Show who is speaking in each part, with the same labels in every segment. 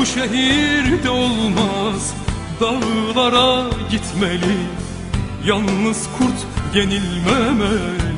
Speaker 1: Bu şehirde olmaz, dağlara gitmeli. Yalnız kurt yenilmemeli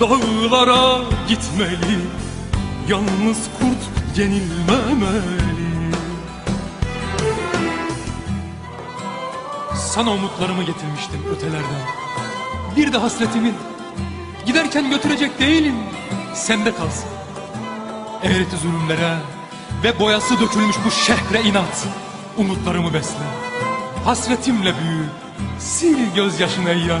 Speaker 1: Dağlara gitmeli Yalnız kurt yenilmemeli. Sana umutlarımı getirmiştim ötelerden. Bir de hasretimin. Giderken götürecek değilim Sende kalsın. Eğreti zulümlere Ve boyası dökülmüş bu şehre inat. Umutlarımı besle. Hasretimle büyü. Sil gözyaşını ey yar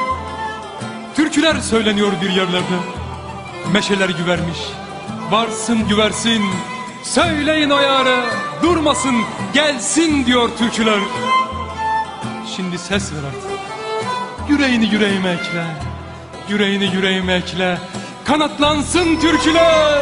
Speaker 1: Türküler söyleniyor bir yerlerde. Meşeler güvermiş. Varsın güversin. Söyleyin o yâre. Durmasın gelsin diyor türküler. Şimdi ses ver artık. Yüreğini yüreğime ekle. Yüreğini yüreğime ekle. Kanatlansın türküler.